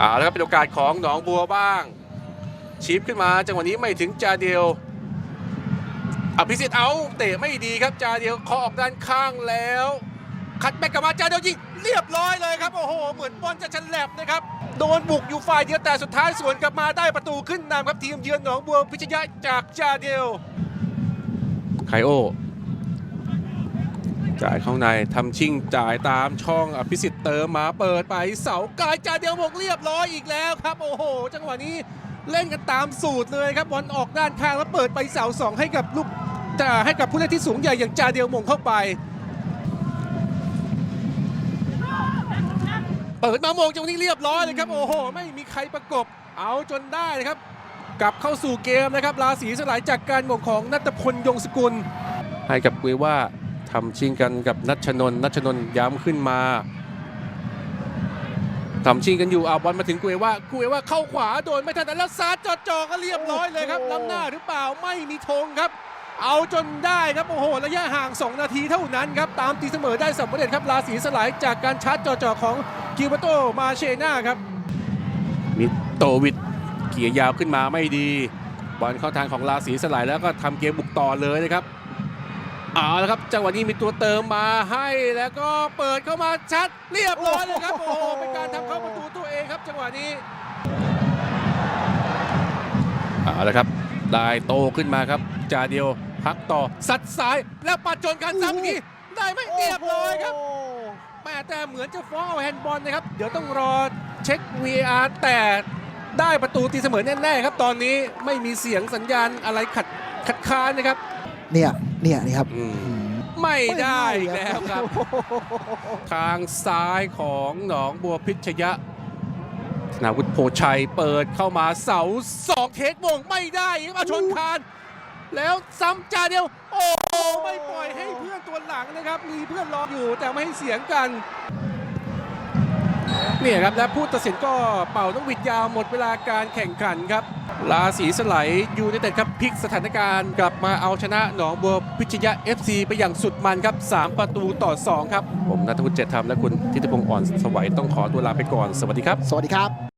เอาแล้วครับเป็นโอกาสของหนองบัวบ้าง ชีฟขึ้นมาจังหวะนี้ไม่ถึงจาเดียวอภิสิทธิ์เอาเตะไม่ดีครับจาเดียวเคาะออกด้านข้างแล้ว คัดแบ็กกลับมาจาเดียวยิงเรียบร้อยเลยครับโอ้โหเหมือนบอลจะฉลับนะครับโดนบุกอยู่ฝ่ายเดียวแต่สุดท้ายสวนกลับมาได้ประตูขึ้นนำครับทีมเยือนหนองบัวพิชยะจากจาเดียวไคโอ จ่ายเข้าในทำชิ่งจ่ายตามช่องอภิสิทธิ์เติมมาเปิดไปเสากายจ่าเดียวหมกเรียบร้อยอีกแล้วครับ โอ้โห จังหวะนี้เล่นกันตามสูตรเลยครับบอลออกด้านข้างแล้วเปิดไปเสาสองให้กับลูกจะให้กับผู้เล่นที่สูงใหญ่อย่างจาเดียวหมงเข้าไป เปิดมามงจังหวะนี้เรียบร้อยเลยครับโอ้โห ไม่มีใครประกบเอาจนได้นะครับ กลับเข้าสู่เกมนะครับราศีสลายจากการหมงของนัตพลยงสกุล ให้กับกุยว่า ทำชิงกันกับนัชนน์นัชนน์ย้ำขึ้นมาทำชิงกันอยู่เอาบอลมาถึงกุยว่ากุยว่าเข้าขวาโดนไม่ทันแล้วซัดจ่อๆก็เรียบร้อยเลยครับล้ำหน้าหรือเปล่าไม่มีธงครับ เอาจนได้ครับโอ้โหระยะห่าง 2 นาทีเท่านั้นครับตามตีเสมอได้สำเร็จครับราศีสลายจากการชาร์จจ่อๆของกิวบโตมาเชน่าครับมิโตวิดเขี่ยยาวขึ้นมาไม่ดีบอลเข้าทางของราศีสลายแล้วก็ทำเกมบุกต่อเลยนะครับ เอาละครับจังหวะนี้มีตัวเติมมาให้แล้วก็เปิดเข้ามาชัดเรียบร้อยเลยครับโอ้โหเป็นการทำเข้าประตูตัวเองครับจังหวะนี้เอาละครับได้โตขึ้นมาครับจาเดียวพักต่อสัดซ้ายแล้วปัดจนกันซ้ำอีกทีได้ไม่เรียบร้อยครับแม่แต่เหมือนจะฟ้องเอาแฮนด์บอลนะครับ เดี๋ยวต้องรอเช็ค VR แต่ได้ประตูตีเสมอแน่ๆครับ ตอนนี้ไม่มีเสียงสัญญาณอะไรขัดขัดค้านนะครับ เนี่ย เนี่ยนี่ครับอืมไม่ได้อีกแล้วครับ ทางซ้ายของหนองบัวพิชยะธนาวุฒิโพชัยเปิดเข้ามาเสาสองเทคโมงไม่ได้ครับเอาชนคาน แล้วซ้ำจาเดียว โอ้โหไม่ปล่อยให้เพื่อนตัวหลังนะครับ มีเพื่อนรออยู่แต่ไม่ให้เสียงกัน เนี่ยครับและผู้ตัดสินก็เป่านกหวิดยาวหมดเวลาการแข่งขันครับราศีสไลด์ยูไนเต็ดครับพลิกสถานการณ์กลับมาเอาชนะหนองบัวพิชยะ FC ไปอย่างสุดมันครับ 3 ประตูต่อ 2 ครับ ผมนัทวุฒิเจตธรรมและคุณทิติพงศ์อ่อนสวัยต้องขอตัวลาไปก่อน สวัสดีครับ สวัสดีครับ